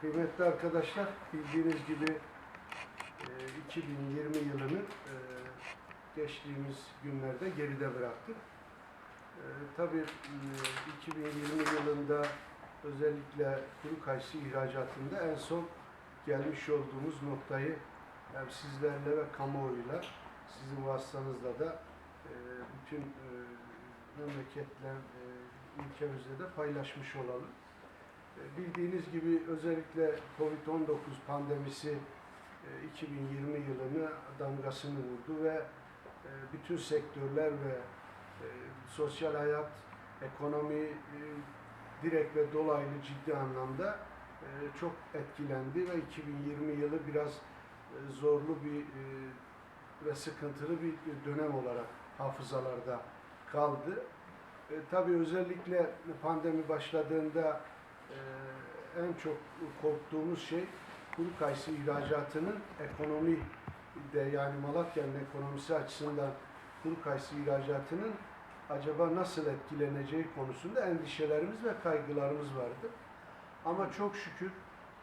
Kıymetli arkadaşlar, bildiğiniz gibi e, 2020 yılını e, geçtiğimiz günlerde geride bıraktık. E, tabii e, 2020 yılında özellikle kuru kayısı ihracatında en son gelmiş olduğumuz noktayı hem sizlerle ve kamuoyuyla, sizin vasıtanızla da e, bütün e, e, ülkemizde de paylaşmış olalım. E, Bildiğiniz gibi özellikle Covid-19 pandemisi e, 2020 yılını damgasını vurdu ve e, bütün sektörler ve e, sosyal hayat, ekonomi e, direkt ve dolaylı ciddi anlamda e, çok etkilendi ve 2020 yılı biraz e, zorlu bir e, ve sıkıntılı bir dönem olarak hafızalarda kaldı. E, tabii özellikle pandemi başladığında e, en çok korktuğumuz şey kuru kayısı ihracatının ekonomi de yani Malatya'nın ekonomisi açısından kuru kayısı ihracatının acaba nasıl etkileneceği konusunda endişelerimiz ve kaygılarımız vardı. Ama çok şükür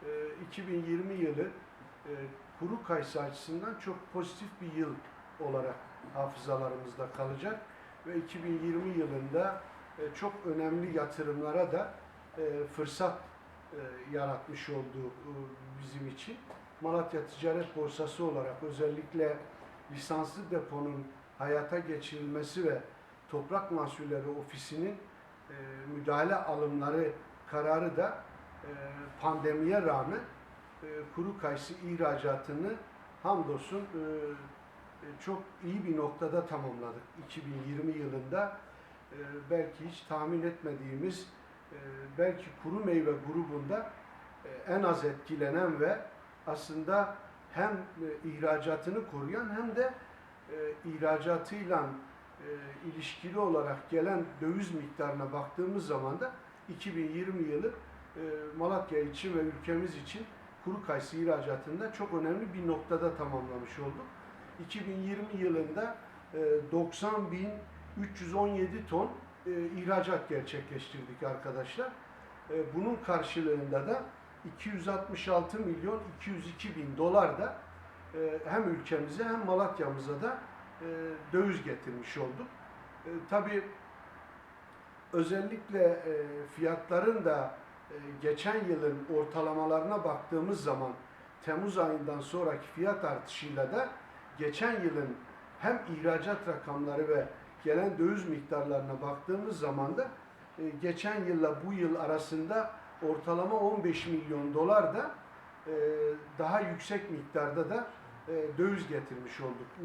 e, 2020 yılı e, kuru kayısı açısından çok pozitif bir yıl olarak hafızalarımızda kalacak ve 2020 yılında e, çok önemli yatırımlara da e, fırsat e, yaratmış oldu e, bizim için. Malatya Ticaret Borsası olarak özellikle lisanslı deponun hayata geçirilmesi ve Toprak Mahsulleri Ofisi'nin müdahale alımları kararı da pandemiye rağmen kuru kayısı ihracatını hamdolsun çok iyi bir noktada tamamladık. 2020 yılında belki hiç tahmin etmediğimiz belki kuru meyve grubunda e, en az etkilenen ve aslında hem e, ihracatını koruyan hem de e, ihracatıyla ilişkili olarak gelen döviz miktarına baktığımız zaman da 2020 yılı Malatya için ve ülkemiz için kuru kayısı ihracatında çok önemli bir noktada tamamlamış olduk. 2020 yılında e, 90.317 ton e, ihracat gerçekleştirdik arkadaşlar. E, bunun karşılığında da 266 milyon 202 bin dolar da e, hem ülkemize hem Malatya'mıza da e, döviz getirmiş olduk. E, Tabii özellikle e, fiyatların da e, geçen yılın ortalamalarına baktığımız zaman Temmuz ayından sonraki fiyat artışıyla da geçen yılın hem ihracat rakamları ve gelen döviz miktarlarına baktığımız zaman da e, geçen yılla bu yıl arasında ortalama 15 milyon dolar da e, daha yüksek miktarda da e, döviz getirmiş olduk.